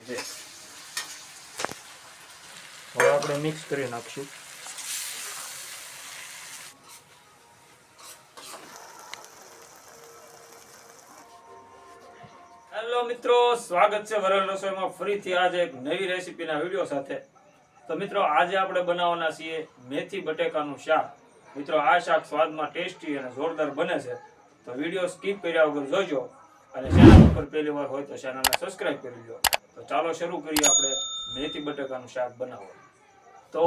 હવે આપણે મિક્સ કરી નાખશું. હેલો મિત્રો સ્વાગત છે વરલ રસોઈમાં. ફરીથી આજે એક નવી રેસીપીના વીડિયો સાથે. તો મિત્રો આજે આપણે બનાવવાના છીએ મેથી બટેકાનું શાક. મિત્રો આ શાક સ્વાદમાં ટેસ્ટી અને જોરદાર બને છે. તો વીડિયો સ્કીપ કર્યા વગર જોજો. અને ચેનલ ઉપર પહેલી વાર હોય તો ચેનલને સબસ્ક્રાઇબ કરી લો તો ચાલો શરૂ કરીએ આપણે મેથી બટેકાનું શાક બનાવવા તો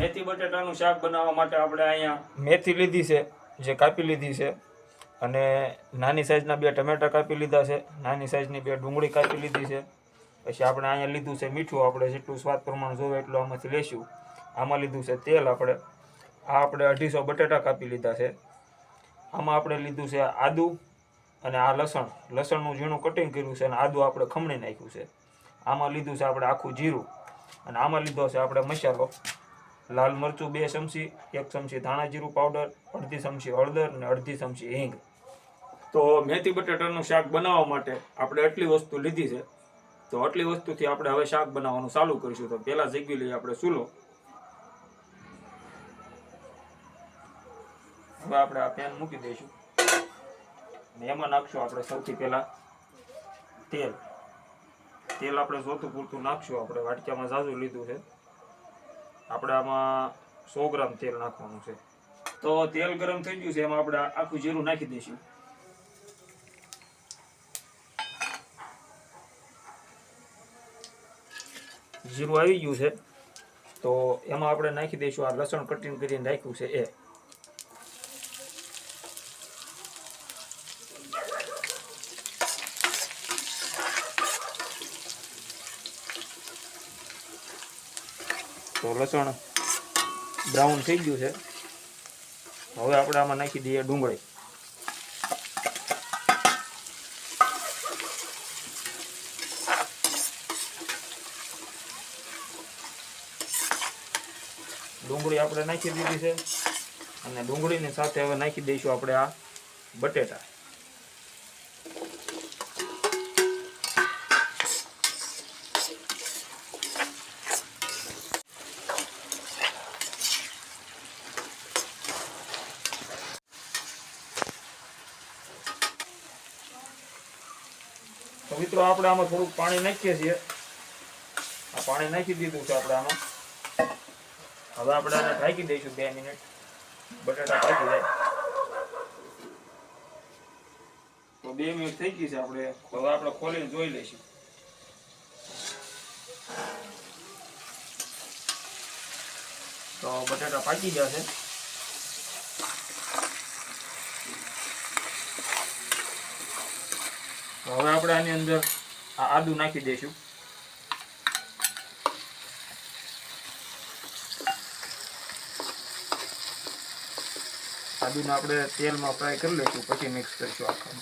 મેથી બટેટાનું શાક બનાવવા માટે આપણે અહીંયા મેથી લીધી છે, જે કાપી લીધી છે, અને નાની સાઇઝના બે ટમેટા કાપી લીધા છે, નાની સાઇઝની બે ડુંગળી કાપી લીધી છે, પછી આપણે અહીંયા લીધું છે મીઠું, આપણે જેટલું સ્વાદ પ્રમાણે જોવે એટલું આમાંથી લેશું. આમાં લીધું છે તેલ આપણે, આ આપણે અઢીસો બટેટા કાપી લીધા છે. આમાં આપણે લીધું છે આદું અને આ લસણ. લસણનું ઝીણું કટિંગ કર્યું છે અને આદું આપણે ખમણી નાખ્યું છે. આમાં લીધું છે આપણે આખું જીરું. અને આમાં લીધો છે આપણે મસાલો. લાલ મરચું બે ચમચી, એક ચમચી ધાણા જીરું પાવડર, અડધી ચમચી હળદર અને અડધી ચમચી હિંગ. તો મેથી બટેટાનું શાક બનાવવા માટે આપણે આટલી વસ્તુ લીધી છે. તો આટલી વસ્તુથી આપણે હવે શાક બનાવવાનું ચાલુ કરીશું. તો પહેલાં જગી લઈએ આપણે ચૂલો. હવે આપણે આ પેન મૂકી દઈશું. અને એમાં નાખશું આપણે સૌથી પહેલાં તેલ. તેલ આપણે જોતું પૂરતું નાખશું. આપણે વાટકામાં ઝાઝું લીધું છે. આપણે આમાં સો ગ્રામ તેલ નાખવાનું છે. તો તેલ ગરમ થઈ ગયું છે, એમાં આપણે આખું જીરું નાખી દઈશું. જીરું આવી ગયું છે. તો એમાં આપણે નાખી દઈશું, આ લસણ કટિંગ કરીને રાખ્યું છે એ. તો લસણ બ્રાઉન થઈ ગયું છે. હવે આપણે આમાં નાખી દઈએ ડુંગળી. ડુંગળી આપણે નાખી દીધી છે. અને ડુંગળીની સાથે હવે નાખી દઈશું આપણે આ બટેટા. તો મિત્રો આપણે આમાં થોડુંક પાણી નાખીએ છીએ. આ પાણી નાખી દીધું છે આપણે આમાં. હવે આપણે આને ઢાંકી દઈશું બે મિનિટ. બટાટા પાકી જાય. તો બે મિનિટ થઈ ગઈ છે આપણે. હવે આપણે ખોલીને જોઈ લઈશું. તો બટાટા પાકી ગયા છે. હવે આપણે આની અંદર આ આદુ નાખી દઈશું. આદુને આપણે તેલમાં ફ્રાય કરી લઈશું, પછી મિક્સ કરીશું આખા.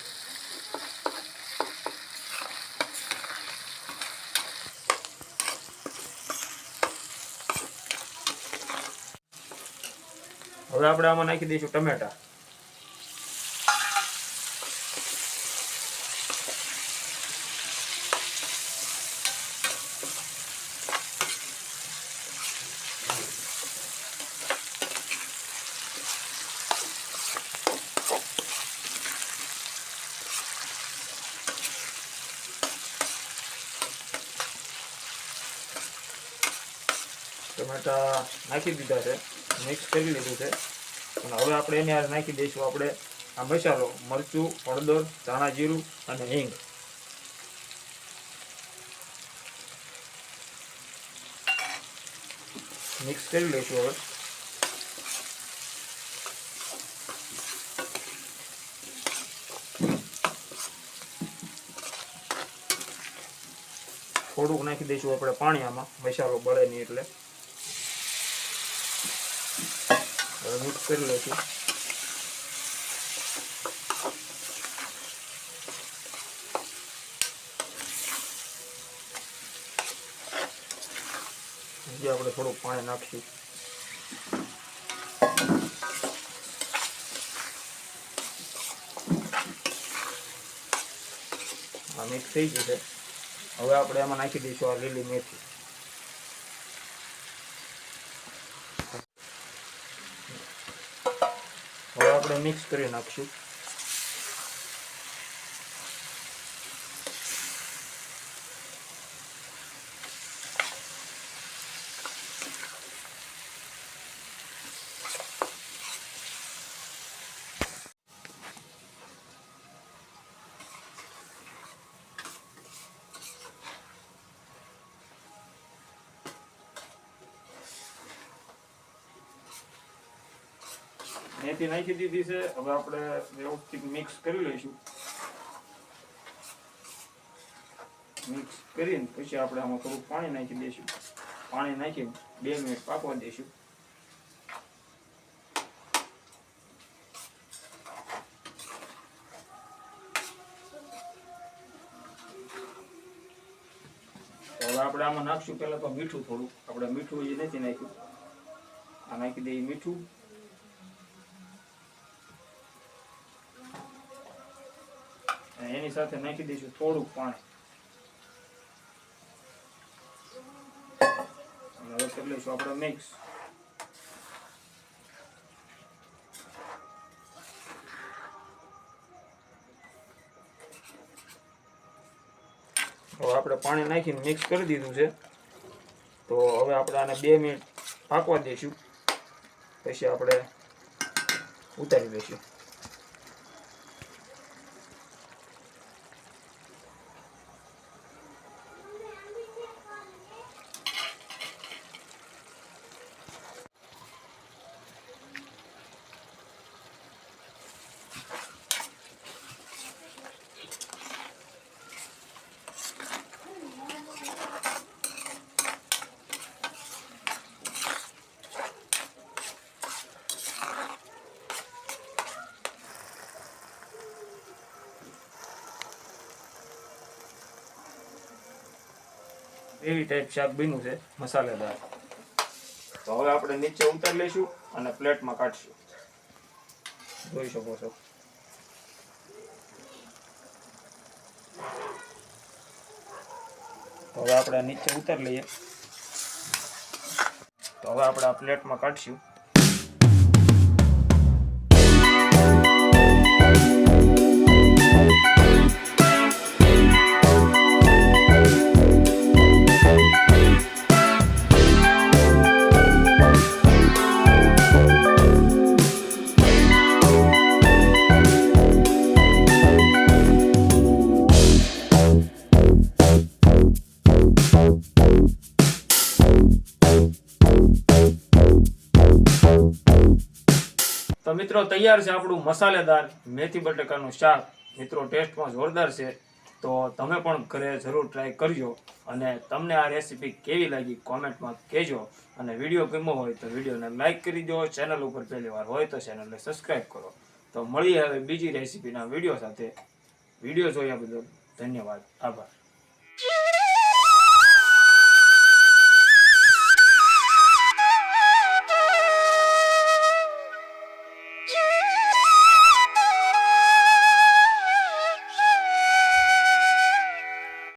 હવે આપણે આમાં નાખી દઈશું ટમેટા. ટમેટા નાખી દીધા છે મિક્સ કરી લીધું છે. અને હવે આપણે એની આ નાખી દઈશું, આપણે આ મસાલો, મરચું, હળદર, ધાણા જીરું અને હિંગ. મિક્સ કરી લઈશું હવે. થોડુંક નાખી દઈશું આપણે પાણી આમાં, મસાલો બળે નહીં એટલે હવે મિક્સ કરી લઈશું હજી આપણે થોડું પાણી નાખીશું. આ મિક્સ થઈ ગયું છે. હવે આપણે એમાં નાખી દઈશું આ લીલી મેથી હવે આપણે મિક્સ કરી નાખશું મેથી નાખી દીધી છે. હવે આપણે વ્યવસ્થિત મિક્સ કરી લઈશું. મિક્સ કરીને પછી આપણે આમાં થોડું પાણી નાખી દઈશું. પાણી નાખી બે મિનિટ પાકવા દઈશું. આપણે આમાં નાખશું પહેલા તો મીઠું થોડું. આપણે મીઠું એ નથી નાખ્યું. આ નાખી દઈએ મીઠું. એની સાથે નાખી દઈશું થોડુંક પાણી. હવે કરી લઈશું આપણે મિક્સ? હવે આપણે પાણી નાખીને મિક્સ કરી દીધું છે. તો હવે આપણે આને બે મિનિટ પાકવા દઈશું. પછી આપણે ઉતારી દઈશું. એવી ટાઈપ શાક બન્યું છે, મસાલેદાર. તો હવે આપણે નીચે ઉતારી લઈશું અને પ્લેટમાં કાઢશું. જોઈ શકો છો. હવે આપણે નીચે ઉતારી લઈએ. તો હવે આપણે આ પ્લેટમાં કાઢશું. મિત્રો, તૈયાર છે આપણું મસાલેદાર મેથી બટાકાનું શાક. મિત્રો, ટેસ્ટમાં જોરદાર છે. તો તમે પણ ઘરે જરૂર ટ્રાય કરજો અને તમને આ રેસીપી કેવી લાગી કોમેન્ટમાં કહેજો. અને વીડિયો ગમ્યો હોય તો વિડીયોને લાઇક કરી દો. ચેનલ ઉપર પહેલી વાર હોય તો ચેનલને સબસ્ક્રાઈબ કરો. તો મળીએ હવે બીજી રેસીપીના વીડિયો સાથે. વીડિયો જોયા બદલ ધન્યવાદ. આભાર.